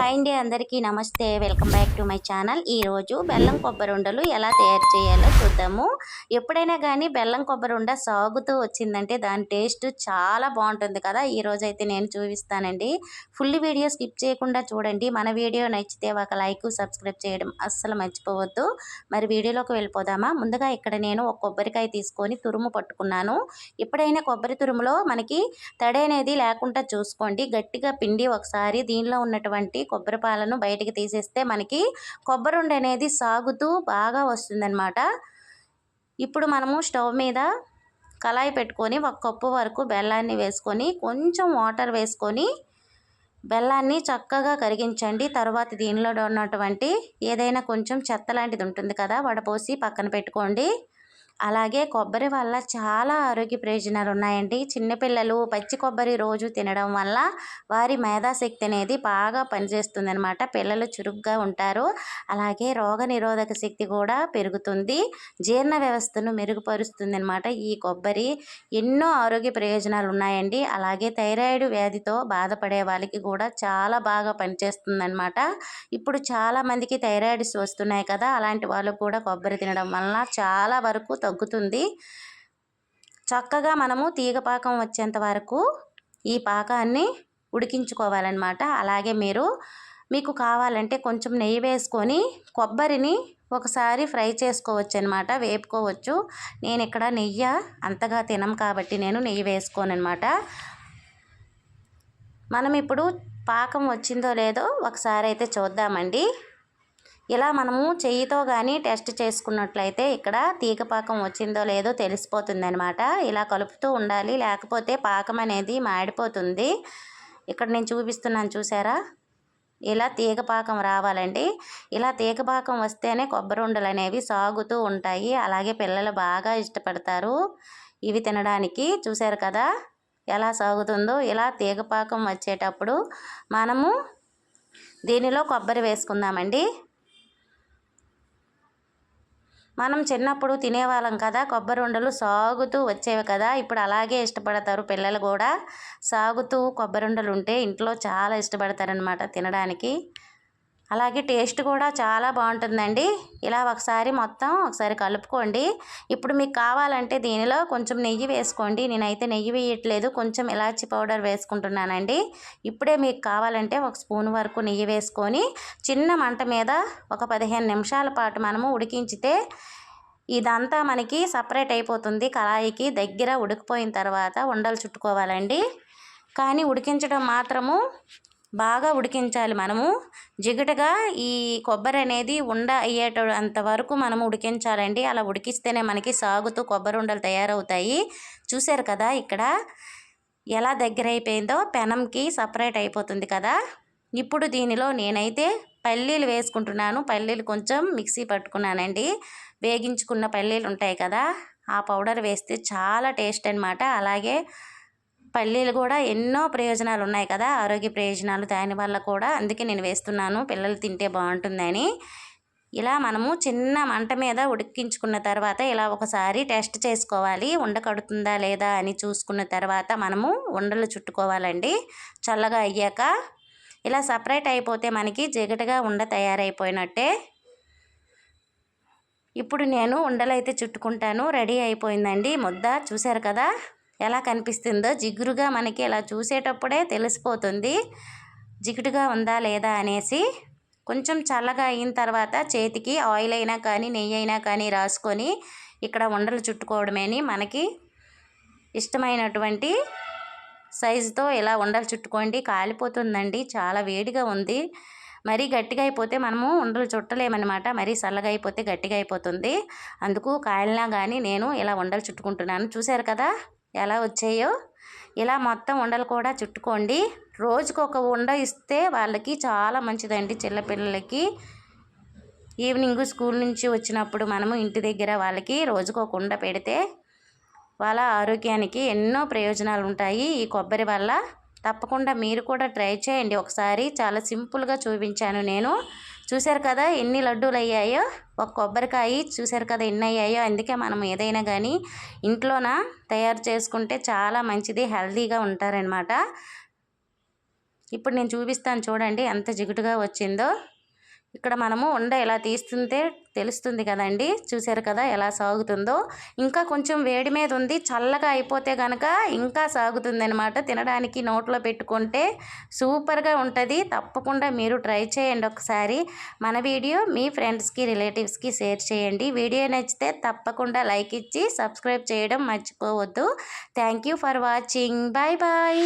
Hi అండి అందరికీ. నమస్తే. Welcome back to my channel. ఈరోజు బెల్లం కొబ్బరి ఉండలు ఎలా తయారు చేయాలో చూద్దాము. ఎప్పుడైనా కానీ బెల్లం కొబ్బరి ఉండ సాగుతూ వచ్చిందంటే దాని టేస్ట్ చాలా బాగుంటుంది కదా. ఈ రోజు అయితే నేను చూపిస్తానండి. ఫుల్ వీడియో స్కిప్ చేయకుండా చూడండి. మన వీడియో నచ్చితే ఒక లైక్ సబ్స్క్రైబ్ చేయడం అస్సలు మర్చిపోవద్దు. మరి వీడియోలోకి వెళ్ళిపోదామా? ముందుగా ఇక్కడ నేను ఒక కొబ్బరికాయ తీసుకొని తురుము పట్టుకున్నాను. ఎప్పుడైనా కొబ్బరి తురుములో మనకి తడి అనేది లేకుండా చూసుకోండి. గట్టిగా పిండి ఒకసారి దీనిలో ఉన్నటువంటి కొబ్బరి పాలను బయటికి తీసేస్తే మనకి కొబ్బరి అనేది సాగుతూ బాగా వస్తుందన్నమాట. ఇప్పుడు మనము స్టవ్ మీద కళాయి పెట్టుకొని ఒక కప్పు వరకు బెల్లాన్ని వేసుకొని కొంచెం వాటర్ వేసుకొని బెల్లాన్ని చక్కగా కరిగించండి. తర్వాత దీనిలో ఉన్నటువంటి ఏదైనా కొంచెం చెత్త లాంటిది ఉంటుంది కదా వడపోసి పక్కన పెట్టుకోండి. అలాగే కొబ్బరి వల్ల చాలా ఆరోగ్య ప్రయోజనాలు ఉన్నాయండి చిన్నపిల్లలు పచ్చి కొబ్బరి రోజు తినడం వల్ల వారి మేధాశక్తి అనేది బాగా పనిచేస్తుంది అనమాట పిల్లలు చురుగ్గా ఉంటారు. అలాగే రోగ నిరోధక శక్తి కూడా పెరుగుతుంది. జీర్ణ వ్యవస్థను మెరుగుపరుస్తుంది అనమాట ఈ కొబ్బరి. ఎన్నో ఆరోగ్య ప్రయోజనాలు ఉన్నాయండి అలాగే థైరాయిడ్ వ్యాధితో బాధపడే వాళ్ళకి కూడా చాలా బాగా పనిచేస్తుంది అనమాట ఇప్పుడు చాలామందికి థైరాయిడ్స్ వస్తున్నాయి కదా అలాంటి వాళ్ళు కూడా కొబ్బరి తినడం వల్ల చాలా వరకు తగ్గుతుంది. చక్కగా మనము తీగ పాకం వచ్చేంత వరకు ఈ పాకాన్ని ఉడికించుకోవాలన్నమాట. అలాగే మీరు మీకు కావాలంటే కొంచెం నెయ్యి వేసుకొని కొబ్బరిని ఒకసారి ఫ్రై చేసుకోవచ్చు అనమాట వేపుకోవచ్చు. నేను ఇక్కడ నెయ్యి అంతగా తినం కాబట్టి నేను నెయ్యి వేసుకోను అనమాట మనం ఇప్పుడు పాకం వచ్చిందో లేదో ఒకసారి అయితే చూద్దామండి. ఇలా మనము చెయ్యితో కానీ టెస్ట్ చేసుకున్నట్లయితే ఇక్కడ తీగ పాకం వచ్చిందో లేదో తెలిసిపోతుంది అనమాట ఇలా కలుపుతూ ఉండాలి. లేకపోతే పాకం అనేది మాడిపోతుంది. ఇక్కడ నేను చూపిస్తున్నాను చూసారా? ఇలా తీగ పాకం రావాలండి. ఇలా తీగ పాకం వస్తేనే కొబ్బరి ఉండలు అనేవి సాగుతూ ఉంటాయి. అలాగే పిల్లలు బాగా ఇష్టపడతారు ఇవి తినడానికి. చూశారు కదా? ఎలా సాగుతుందో. ఇలా తీగ పాకం వచ్చేటప్పుడు మనము దీనిలో కొబ్బరి వేసుకుందామండి. మనం చిన్నప్పుడు తినేవాళ్ళం కదా కొబ్బరి ఉండలు సాగుతూ వచ్చేవి కదా ఇప్పుడు అలాగే ఇష్టపడతారు పిల్లలు కూడా. సాగుతూ కొబ్బరి ఉండలు ఉంటే ఇంట్లో చాలా ఇష్టపడతారనమాట తినడానికి. అలాగే టేస్ట్ కూడా చాలా బాగుంటుందండి. ఇలా ఒకసారి మొత్తం ఒకసారి కలుపుకోండి. ఇప్పుడు మీకు కావాలంటే దీనిలో కొంచెం నెయ్యి వేసుకోండి. నేనైతే నెయ్యి వేయట్లేదు. కొంచెం ఇలాచి పౌడర్ వేసుకుంటున్నానండి. ఇప్పుడే మీకు కావాలంటే ఒక స్పూన్ వరకు నెయ్యి వేసుకొని చిన్న మంట మీద ఒక పదిహేను నిమిషాల పాటు మనము ఉడికించితే ఇదంతా మనకి సపరేట్ అయిపోతుంది. కళాయికి దగ్గర ఉడికిపోయిన తర్వాత ఉండలు చుట్టుకోవాలండి. కానీ ఉడికించడం మాత్రము బాగా ఉడికించాలి మనము. జిగటగా ఈ కొబ్బరి అనేది ఉండ అయ్యేట అంతవరకు మనము ఉడికించాలండి. అలా ఉడికిస్తేనే మనకి సాగుతూ కొబ్బరి ఉండలు తయారవుతాయి. చూశారు కదా ఇక్కడ? ఎలా దగ్గర అయిపోయిందో పెనంకి సపరేట్ అయిపోతుంది కదా? ఇప్పుడు దీనిలో నేనైతే పల్లీలు వేసుకుంటున్నాను. పల్లీలు కొంచెం మిక్సీ పట్టుకున్నానండి. వేగించుకున్న పల్లీలు ఉంటాయి కదా? ఆ పౌడర్ వేస్తే చాలా టేస్ట్ అనమాట అలాగే పల్లీలు కూడా ఎన్నో ప్రయోజనాలు ఉన్నాయి కదా. ఆరోగ్య ప్రయోజనాలు దానివల్ల కూడా అందుకే నేను వేస్తున్నాను. పిల్లలు తింటే బాగుంటుందని. ఇలా మనము చిన్న మంట మీద ఉడికించుకున్న తర్వాత ఇలా ఒకసారి టెస్ట్ చేసుకోవాలి. ఉండ కడుతుందా లేదా అని చూసుకున్న తర్వాత మనము ఉండలు చుట్టుకోవాలండి. చల్లగా అయ్యాక ఇలా సపరేట్ అయిపోతే మనకి జిగటగా ఉండ తయారైపోయినట్టే. ఇప్పుడు నేను ఉండలైతే చుట్టుకుంటాను. రెడీ అయిపోయిందండి. ముద్ద చూశారు కదా? ఎలా కనిపిస్తుందో జిగురుగా మనకి ఇలా చూసేటప్పుడే తెలిసిపోతుంది. జిగుటుగా ఉందా లేదా అనేసి కొంచెం చల్లగా అయిన తర్వాత చేతికి ఆయిల్ అయినా కానీ నెయ్యి అయినా కానీ రాసుకొని ఇక్కడ ఉండలు చుట్టుకోవడమేని మనకి ఇష్టమైనటువంటి సైజుతో ఇలా ఉండలు చుట్టుకోండి. కాలిపోతుందండి. చాలా వేడిగా ఉంది. మరీ గట్టిగా అయిపోతే మనము ఉండలు చుట్టలేమన్నమాట. మరీ చల్లగా అయిపోతే గట్టిగా అయిపోతుంది. అందుకు కాయలనా కానీ నేను ఇలా ఉండలు చుట్టుకుంటున్నాను. చూశారు కదా? ఎలా వచ్చాయో. ఇలా మొత్తం ఉండలు కూడా చుట్టుకోండి. రోజుకు ఒక ఉండ ఇస్తే వాళ్ళకి చాలా మంచిదండి చిన్నపిల్లలకి ఈవినింగ్ స్కూల్ నుంచి వచ్చినప్పుడు మనము ఇంటి దగ్గర వాళ్ళకి రోజుకు ఒక ఉండ పెడితే వాళ్ళ ఆరోగ్యానికి ఎన్నో ప్రయోజనాలు ఉంటాయి. ఈ కొబ్బరి వల్ల తప్పకుండా మీరు కూడా ట్రై చేయండి. ఒకసారి చాలా సింపుల్గా చూపించాను నేను. చూశారు కదా ఎన్ని లడ్డూలు అయ్యాయో? ఒక కొబ్బరికాయ చూశారు కదా ఎన్ని అయ్యాయో? అందుకే మనం ఏదైనా కానీ ఇంట్లోన తయారు చేసుకుంటే చాలా మంచిది హెల్తీగా ఉంటారనమాట ఇప్పుడు నేను చూపిస్తాను చూడండి ఎంత జిగుటుగా వచ్చిందో. ఇక్కడ మనము ఉండ ఎలా తీస్తుంటే తెలుస్తుంది కదండి. చూసారు కదా ఎలా సాగుతుందో. ఇంకా కొంచెం వేడి మీద ఉంది. చల్లగా అయిపోతే కనుక ఇంకా సాగుతుంది అనమాట తినడానికి నోట్లో పెట్టుకుంటే సూపర్గా ఉంటుంది. తప్పకుండా మీరు ట్రై చేయండి ఒకసారి. మన వీడియో మీ ఫ్రెండ్స్కి రిలేటివ్స్కి షేర్ చేయండి. వీడియో నచ్చితే తప్పకుండా లైక్ ఇచ్చి సబ్స్క్రైబ్ చేయడం మర్చిపోవద్దు. Thank you for watching. Bye bye.